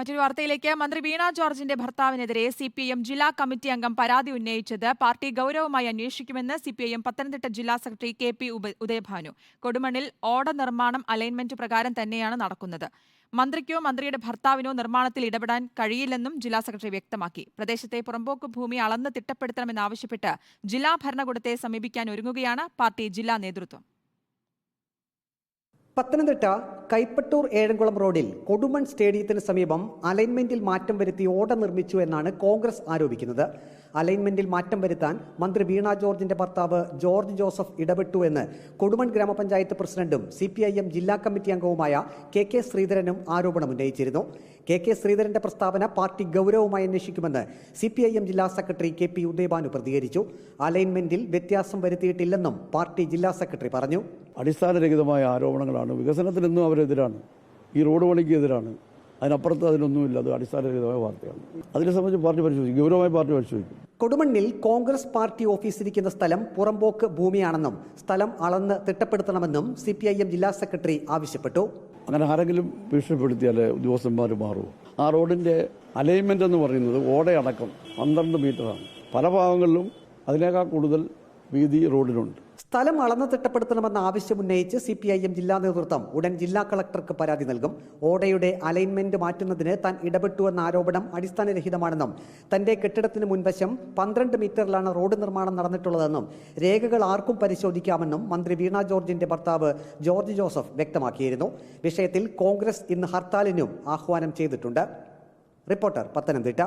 മറ്റൊരു വാർത്തയിലേക്ക്. മന്ത്രി വീണ ജോർജിന്റെ ഭർത്താവിനെതിരെ സി പി എം ജില്ലാ കമ്മിറ്റി അംഗം പരാതി ഉന്നയിച്ചത് പാർട്ടി ഗൗരവമായി അന്വേഷിക്കുമെന്ന് C P I M Pathanamthitta ജില്ലാ സെക്രട്ടറി കെ പി ഉദയഭാനു. കൊടുമണ്ണിൽ ഓട നിർമ്മാണം അലൈൻമെന്റ് പ്രകാരം തന്നെയാണ് നടക്കുന്നത്. മന്ത്രിക്കോ മന്ത്രിയുടെ ഭർത്താവിനോ നിർമ്മാണത്തിൽ ഇടപെടാൻ കഴിയില്ലെന്നും ജില്ലാ സെക്രട്ടറി വ്യക്തമാക്കി. പ്രദേശത്തെ പുറമ്പോക്ക് ഭൂമി അളന്ന് തിട്ടപ്പെടുത്തണമെന്നാവശ്യപ്പെട്ട് ജില്ലാ ഭരണകൂടത്തെ സമീപിക്കാൻ ഒരുങ്ങുകയാണ് പാർട്ടി ജില്ലാ നേതൃത്വം. പത്തനംതിട്ട കൈപ്പട്ടൂർ ഏഴംകുളം റോഡിൽ കൊടുമൺ സ്റ്റേഡിയത്തിന് സമീപം അലൈൻമെന്റിൽ മാറ്റം വരുത്തി ഓട നിർമ്മിച്ചു എന്നാണ് കോൺഗ്രസ് ആരോപിക്കുന്നത്. അലൈൻമെന്റിൽ മാറ്റം വരുത്താൻ മന്ത്രി വീണ ജോർജിന്റെ ഭർത്താവ് ജോർജ് ജോസഫ് ഇടപെട്ടു എന്ന് കൊടുമൺ ഗ്രാമപഞ്ചായത്ത് പ്രസിഡന്റും സി ജില്ലാ കമ്മിറ്റി അംഗവുമായ കെ കെ ശ്രീധരനും ആരോപണം ഉന്നയിച്ചിരുന്നു. കെ കെ ശ്രീധരന്റെ പ്രസ്താവന പാർട്ടി ഗൗരവമായി അന്വേഷിക്കുമെന്ന് സി പി ഐ എം ജില്ലാ സെക്രട്ടറി കെ പി ഉദയഭാനു പ്രതികരിച്ചു. അലൈൻമെന്റിൽ വ്യത്യാസം വരുത്തിയിട്ടില്ലെന്നും പാർട്ടി ജില്ലാ സെക്രട്ടറി പറഞ്ഞു. അടിസ്ഥാനരഹിതമായ ആരോപണങ്ങളാണ് വികസനത്തിനെന്നും അവരെതിരാണ് ഈ റോഡ് പണിക്ക് എതിരാണ്. അതിനപ്പുറത്ത് അതിനൊന്നുമില്ല. അത് അടിസ്ഥാനരഹിതമായ വാർത്തയാണ്. അതിനെ സംബന്ധിച്ച് പാർട്ടി പരിശോധിക്കും. ഗൗരവമായി പാർട്ടി പരിശോധിക്കും. കൊടുമണ്ണിൽ കോൺഗ്രസ് പാർട്ടി ഓഫീസിരിക്കുന്ന സ്ഥലം പുറമ്പോക്ക് ഭൂമിയാണെന്നും സ്ഥലം അളന്ന് തിട്ടപ്പെടുത്തണമെന്നും സി പി ഐ എം ജില്ലാ സെക്രട്ടറി ആവശ്യപ്പെട്ടു. അങ്ങനെ ആരെങ്കിലും ഭീഷണിപ്പെടുത്തിയാൽ ഉദ്യോഗസ്ഥന്മാർ മാറുമോ? ആ റോഡിന്റെ അലൈൻമെന്റ് എന്ന് പറയുന്നത് ഓടയടക്കം പന്ത്രണ്ട് മീറ്ററാണ്. പല ഭാഗങ്ങളിലും അതിനേക്കാൾ കൂടുതൽ വീതി റോഡിനുണ്ട് സ്ഥലം അളന്ന് തിട്ടപ്പെടുത്തണമെന്ന ആവശ്യം ഉന്നയിച്ച് സി പി ഐ എം ജില്ലാ നേതൃത്വം ഉടൻ ജില്ലാ കളക്ടർക്ക് പരാതി നൽകും. ഓടയുടെ അലൈൻമെന്റ് മാറ്റുന്നതിന് താൻ ഇടപെട്ടുവെന്ന ആരോപണം അടിസ്ഥാനരഹിതമാണെന്നും തന്റെ കെട്ടിടത്തിന് മുൻവശം പന്ത്രണ്ട് മീറ്ററിലാണ് റോഡ് നിർമ്മാണം നടന്നിട്ടുള്ളതെന്നും രേഖകൾ ആർക്കും പരിശോധിക്കാമെന്നും മന്ത്രി വീണ ജോർജിന്റെ ഭർത്താവ് ജോർജ് ജോസഫ് വ്യക്തമാക്കിയിരുന്നു. വിഷയത്തിൽ കോൺഗ്രസ് ഇന്ന് ഹർത്താലിനും ആഹ്വാനം ചെയ്തിട്ടുണ്ട്. റിപ്പോർട്ടർ പത്തനംതിട്ട.